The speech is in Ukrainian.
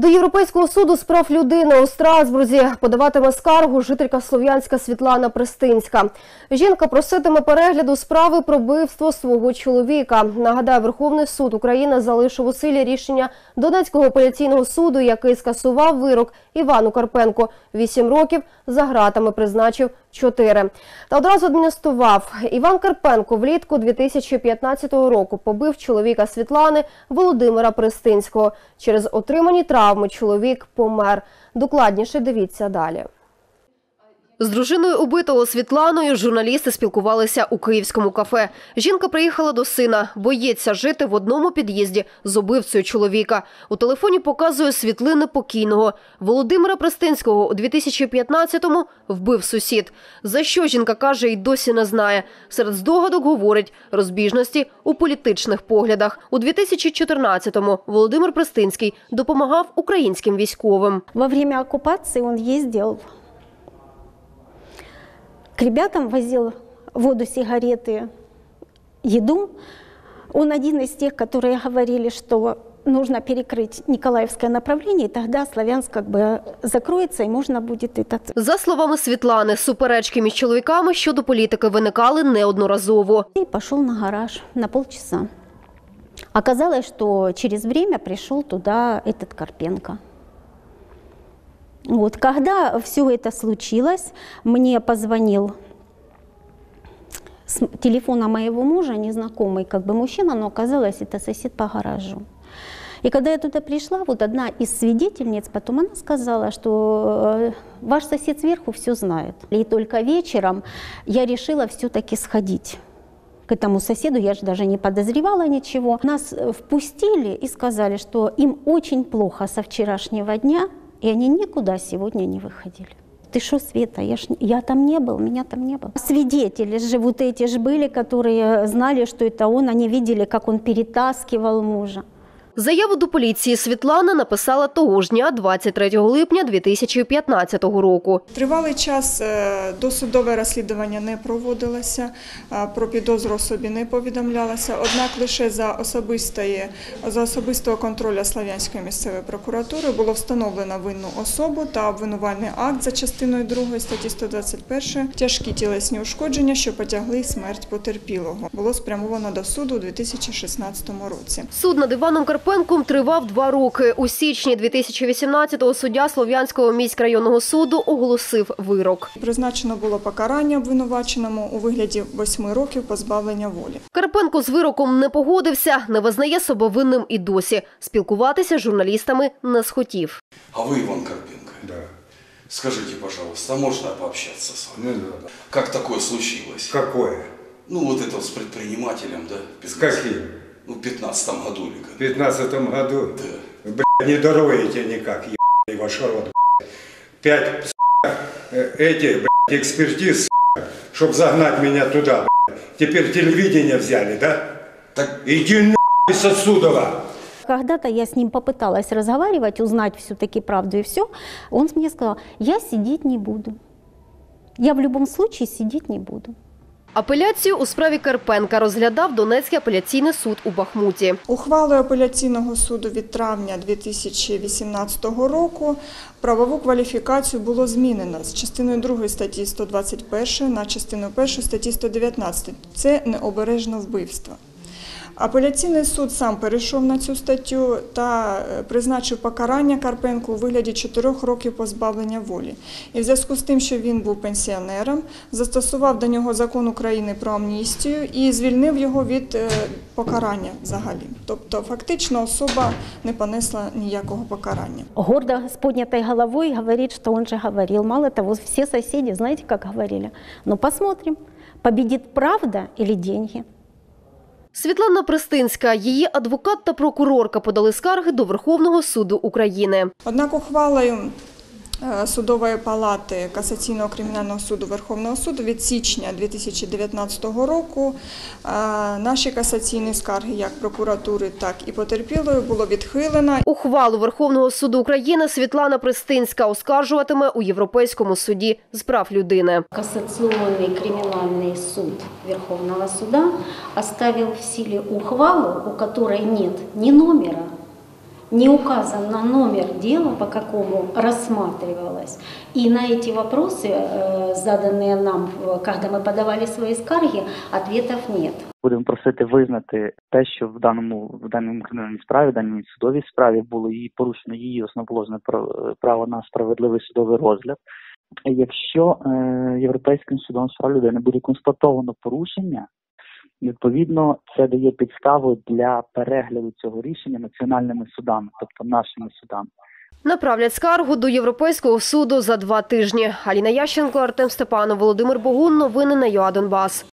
До Європейського суду з прав людини у Страсбурзі подаватиме скаргу жителька Слов'янська Світлана Пристинська. Жінка проситиме перегляду справи про вбивство свого чоловіка. Нагадаю, Верховний суд України залишив у силі рішення Донецького апеляційного суду, який скасував вирок Івану Карпенку. Вісім років за ґратами призначив чотири. Та одразу адміністрував. Іван Карпенко влітку 2015 року побив чоловіка Світлани Володимира Пристинського. Через отримані травми чоловік помер. Докладніше дивіться далі. З дружиною убитого Світланою журналісти спілкувалися у київському кафе. Жінка приїхала до сина, боїться жити в одному під'їзді з убивцею чоловіка. У телефоні показує світлини покійного. Володимира Пристинського у 2015-му вбив сусід. За що жінка каже, й досі не знає. Серед здогадок говорить розбіжності у політичних поглядах. У 2014-му Володимир Пристинський допомагав українським військовим. Во время оккупации он ездил к ребятам, возил воду, сигареты, еду. Он один из тех, которые говорили, что нужно перекрыть Николаевское направление, и тогда Славянск как бы закроется, и можно будет этот За словами Світлани, суперечки між чоловіками щодо політики виникали неодноразово. И пошел на гараж на полчаса. Оказалось, что через время пришел туда этот Карпенко. Вот, когда все это случилось, мне позвонил с телефона моего мужа незнакомый как бы мужчина, но оказалось это сосед по гаражу. И когда я туда пришла, вот одна из свидетельниц, потом она сказала, что э, ваш сосед сверху все знает. И только вечером я решила все-таки сходить к этому соседу, я же даже не подозревала ничего. Нас впустили и сказали, что им очень плохо со вчерашнего дня, и они никуда сегодня не выходили. Ты что, Света, я, ж, я там не был, меня там не было. Свидетели же вот эти же были, которые знали, что это он, они видели, как он перетаскивал мужа. Заяву до поліції Світлана написала того ж дня, 23 липня 2015 року. Тривалий час е, досудове розслідування не проводилося, про підозру особі не повідомлялося. Однак лише за особистої за особистого контролю Слав'янської місцевої прокуратури було встановлено винну особу та обвинувальний акт за частиною 2 статті 121 тяжкі тілесні ушкодження, що потягли смерть потерпілого. Було спрямовано до суду у 2016 році. Суд над Іваном Карпенком тривав два роки. У січні 2018-го суддя Слов'янського міськрайонного суду оголосив вирок. Призначено було покарання обвинуваченому у вигляді 8 років позбавлення волі. Карпенко з вироком не погодився, не визнає себе винним і досі. Спілкуватися з журналістами не схотів. А вы Иван Карпенко? Да. Скажите, пожалуйста, а можно пообщаться с вами? Ну, да. Как такое случилось? Какое? Ну, вот это с предпринимателем, да? С каким? Ну, в 15 году или В как? пятнадцатом году? Да. Блядь, не дороете никак, ебаный ваш рот, блядь. Пять, сука, эти, блядь, экспертиз, чтобы загнать меня туда, блядь. Теперь телевидение взяли, да? Так Иди нахуй с отсюда! Когда-то я с ним попыталась разговаривать, узнать все-таки правду и все. Он мне сказал, я сидеть не буду. Я в любом случае сидеть не буду. Апеляцію у справі Карпенка розглядав Донецький апеляційний суд у Бахмуті. Ухвалою апеляційного суду від травня 2018 року правову кваліфікацію було змінено з частиною 2 статті 121 на частину 1 статті 119. Це необережне вбивство. Апеляційний суд сам перейшов на цю статтю та е, призначив покарання Карпенку у вигляді 4 років позбавлення волі. І в зв'язку з тим, що він був пенсіонером, застосував до нього закон України про амністію і звільнив його від е, покарання взагалі. Тобто, фактично, особа не понесла ніякого покарання. Гордо с поднятой головой говорит, что он же говорил. Мало того, все соседи, знаете, как говорили? Ну, посмотрим, победит правда или деньги. Світлана Пристинська, її адвокат та прокурорка подали скарги до Верховного суду України. Однак ухвалою судової палати касаційного кримінального суду Верховного суду від січня 2019 року е, наші касаційні скарги, як прокуратури, так і потерпілої, було відхилено. Ухвалу Верховного суду України Світлана Пристинська оскаржуватиме у Європейському суді з прав людини. Кассационный криминальный суд Верховного суда оставил в силе ухвалу, у которой нет ни номера, Не указан на номер дела, по какому рассматривалось. И на эти вопросы, э, заданные нам, э, когда мы подавали свои скарги, ответов нет. Будемо просити визнати те, що в даному в даному кримінальній справі, в даній судовій справі було її порушено її основоположне пра- право на справедливий судовий розгляд. Якщо е, Європейським судом з прав людини буде констатовано порушення, відповідно це дає підставу для перегляду цього рішення національними судами, тобто нашими судами. Направлять скаргу до Європейського суду за два тижні. Аліна Ященко, Артем Степанов, Володимир Богун. Новини на ЮА Донбас.